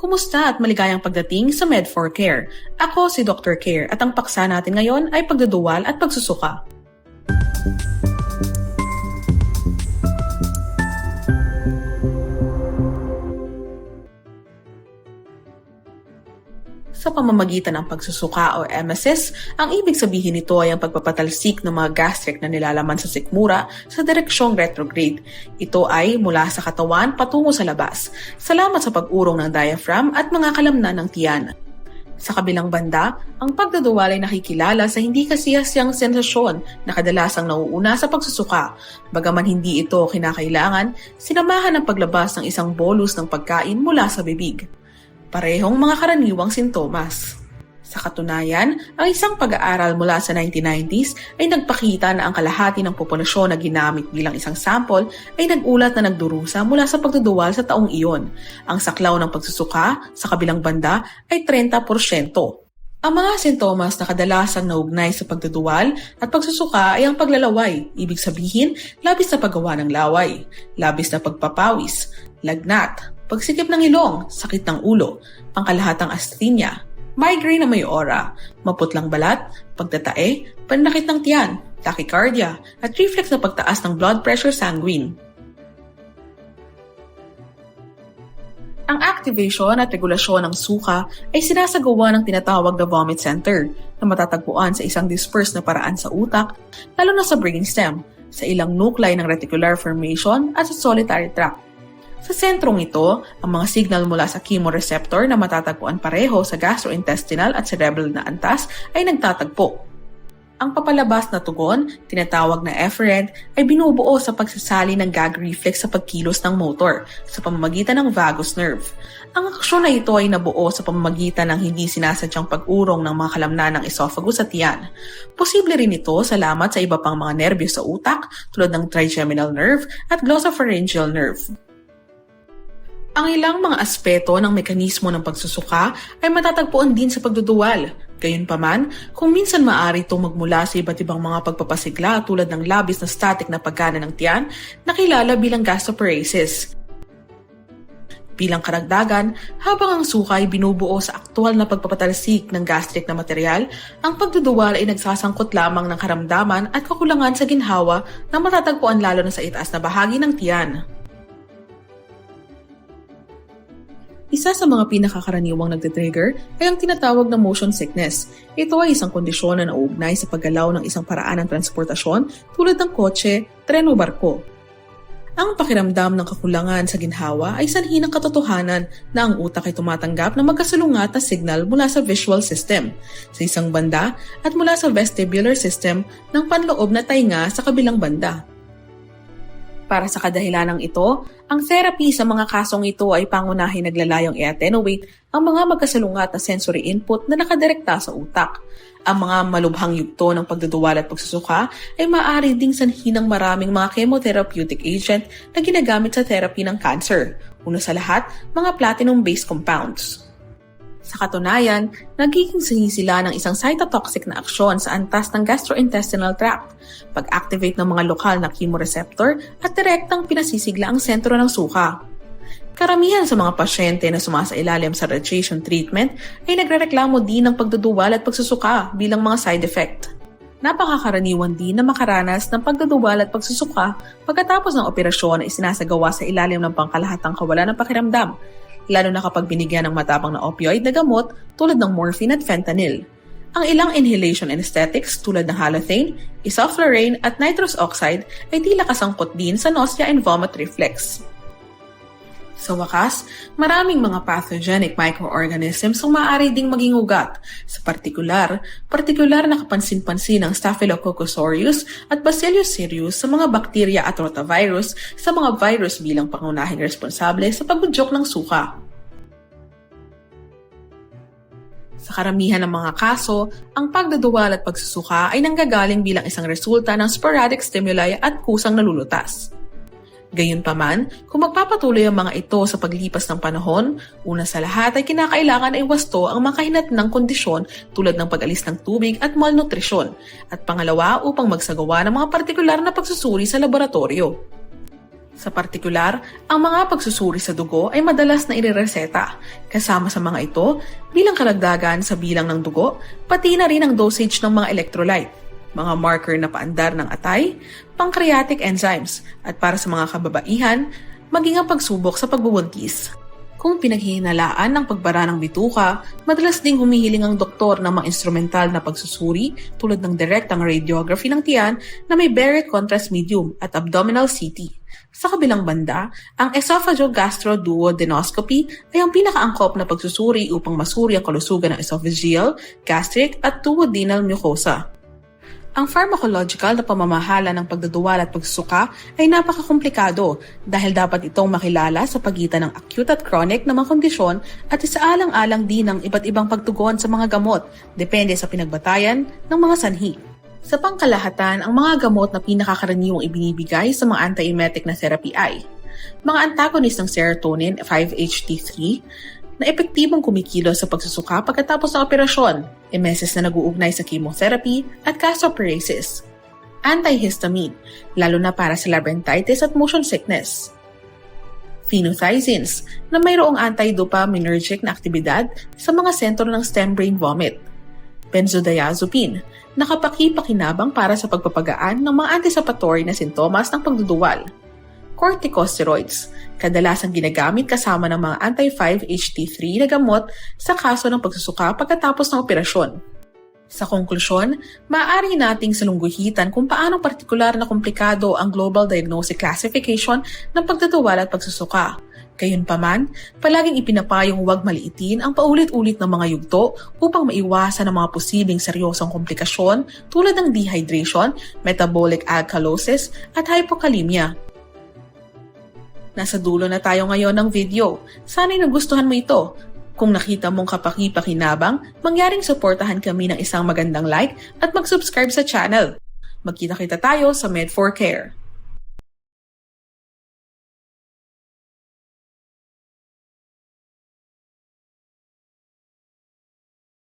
Kumusta at maligayang pagdating sa Med4Care? Ako si Dr. Care at ang paksa natin ngayon ay pagduduwal at pagsusuka. Sa pamamagitan ng pagsusuka o emesis, ang ibig sabihin nito ay ang pagpapatalsik ng mga gastric na nilalaman sa sikmura sa direksyong retrograde. Ito ay mula sa katawan patungo sa labas. Salamat sa pag-urong ng diaphragm at mga kalamnan ng tiyan. Sa kabilang banda, ang pagdaduwal ay nakikilala sa hindi kasiyasiyang sensasyon na kadalasang nauuna sa pagsusuka. Bagaman hindi ito kinakailangan, sinamahan ng paglabas ng isang bolus ng pagkain mula sa bibig parehong mga karaniwang sintomas. Sa katunayan, ang isang pag-aaral mula sa 1990s ay nagpakita na ang kalahati ng populasyon na ginamit bilang isang sample ay nagulat na nagdurusa mula sa pagduduwal sa taong iyon. Ang saklaw ng pagsusuka sa kabilang banda ay 30%. Ang mga sintomas na kadalasang naugnay sa pagduduwal at pagsusuka ay ang paglalaway, ibig sabihin labis na paggawa ng laway, labis na pagpapawis, lagnat, pagsikip ng ilong, sakit ng ulo, pangkalahatang asthenia, migraine na may aura, maputlang balat, pagtatae, panakit ng tiyan, tachycardia, at reflex na pagtaas ng blood pressure sanguine. Ang activation at regulasyon ng suka ay sinasagawa ng tinatawag na vomit center na matatagpuan sa isang dispersed na paraan sa utak, lalo na sa brainstem, sa ilang nuclei ng reticular formation at sa solitary tract. Sa sentrong ito, ang mga signal mula sa chemoreceptor na matatagpuan pareho sa gastrointestinal at cerebral na antas ay nagtatagpo. Ang papalabas na tugon, tinatawag na efferent, ay binubuo sa pagsasali ng gag reflex sa pagkilos ng motor sa pamamagitan ng vagus nerve. Ang aksyon na ito ay nabuo sa pamamagitan ng hindi sinasadyang pag-urong ng mga kalamnan ng esophagus at tiyan. Posible rin ito salamat sa iba pang mga nerbyo sa utak tulad ng trigeminal nerve at glossopharyngeal nerve. Ang ilang mga aspeto ng mekanismo ng pagsusuka ay matatagpuan din sa pagduduwal. Gayunpaman, kung minsan maaari itong magmula sa iba't ibang mga pagpapasigla tulad ng labis na static na paggana ng tiyan, nakilala bilang gastroparesis. Bilang karagdagan, habang ang suka ay binubuo sa aktual na pagpapatalsik ng gastric na material, ang pagduduwal ay nagsasangkot lamang ng karamdaman at kakulangan sa ginhawa na matatagpuan lalo na sa itaas na bahagi ng tiyan. Isa sa mga pinakakaraniwang nagtitrigger ay ang tinatawag na motion sickness. Ito ay isang kondisyon na nauugnay sa paggalaw ng isang paraan ng transportasyon tulad ng kotse, tren o barko. Ang pakiramdam ng kakulangan sa ginhawa ay sanhi ng katotohanan na ang utak ay tumatanggap ng magkasalungat na signal mula sa visual system sa isang banda at mula sa vestibular system ng panloob na tainga sa kabilang banda. Para sa kadahilanang ito, ang therapy sa mga kasong ito ay pangunahin naglalayong i-attenuate ang mga magkasalungat na sensory input na nakadirekta sa utak. Ang mga malubhang yugto ng pagduduwal at pagsusuka ay maaari ding sanhi ng maraming mga chemotherapeutic agent na ginagamit sa therapy ng cancer. Una sa lahat, mga platinum-based compounds. Sa katunayan, nagiging sahi sila ng isang cytotoxic na aksyon sa antas ng gastrointestinal tract, pag-activate ng mga lokal na chemoreceptor at direktang pinasisigla ang sentro ng suka. Karamihan sa mga pasyente na sumasailalim sa radiation treatment ay nagrereklamo din ng pagduduwal at pagsusuka bilang mga side effect. Napakakaraniwan din na makaranas ng pagduduwal at pagsusuka pagkatapos ng operasyon na isinasagawa sa ilalim ng pangkalahatang kawalan ng pakiramdam lalo na kapag binigyan ng matapang na opioid na gamot tulad ng morphine at fentanyl. Ang ilang inhalation anesthetics tulad ng halothane, isoflurane at nitrous oxide ay tila kasangkot din sa nausea and vomit reflex. Sa wakas, maraming mga pathogenic microorganisms ang maaari ding maging ugat. Sa partikular, partikular na kapansin-pansin ang Staphylococcus aureus at Bacillus cereus sa mga bakterya at rotavirus sa mga virus bilang pangunahing responsable sa pagbudyok ng suka. Sa karamihan ng mga kaso, ang pagdaduwal at pagsusuka ay nanggagaling bilang isang resulta ng sporadic stimuli at kusang nalulutas. Gayunpaman, kung magpapatuloy ang mga ito sa paglipas ng panahon, una sa lahat ay kinakailangan ay wasto ang makahinat ng kondisyon tulad ng pag-alis ng tubig at malnutrisyon, at pangalawa upang magsagawa ng mga partikular na pagsusuri sa laboratorio. Sa partikular, ang mga pagsusuri sa dugo ay madalas na irereseta, kasama sa mga ito bilang kalagdagan sa bilang ng dugo, pati na rin ang dosage ng mga electrolyte, mga marker na paandar ng atay, pancreatic enzymes, at para sa mga kababaihan, maging ang pagsubok sa pagbubuntis. Kung pinaghihinalaan ng pagbara ng bituka, madalas ding humihiling ang doktor ng mga instrumental na pagsusuri tulad ng direktang radiography ng tiyan na may Barrett contrast medium at abdominal CT. Sa kabilang banda, ang esophageal-gastroduodenoscopy ay ang pinakaangkop na pagsusuri upang masuri ang kalusugan ng esophageal, gastric at duodenal mucosa. Ang pharmacological na pamamahala ng pagdaduwal at pagsusuka ay napakakomplikado dahil dapat itong makilala sa pagitan ng acute at chronic na mga kondisyon at isaalang-alang din ng iba't ibang pagtugon sa mga gamot depende sa pinagbatayan ng mga sanhi. Sa pangkalahatan, ang mga gamot na pinakakaraniwang ibinibigay sa mga antiemetic na therapy ay mga antagonist ng serotonin 5-HT3 na epektibong kumikilos sa pagsusuka pagkatapos ng operasyon, emeses na nag-uugnay sa chemotherapy at gastroparesis. Antihistamine, lalo na para sa labyrinthitis at motion sickness. Phenothiazines, na mayroong antidopaminergic na aktibidad sa mga sentro ng stem brain vomit. Benzodiazepine, nakapakipakinabang para sa pagpapagaan ng mga anticipatory na sintomas ng pagduduwal corticosteroids, kadalasang ginagamit kasama ng mga anti-5-HT3 na gamot sa kaso ng pagsusuka pagkatapos ng operasyon. Sa konklusyon, maaari nating salungguhitan kung paano partikular na komplikado ang Global Diagnostic Classification ng pagtatuwal at pagsusuka. Gayunpaman, palaging ipinapayong huwag maliitin ang paulit-ulit ng mga yugto upang maiwasan ang mga posibleng seryosong komplikasyon tulad ng dehydration, metabolic alkalosis at hypokalemia Nasa dulo na tayo ngayon ng video. Sana'y nagustuhan mo ito. Kung nakita mong kapaki-pakinabang, mangyaring suportahan kami ng isang magandang like at mag-subscribe sa channel. Magkita-kita tayo sa Med4Care.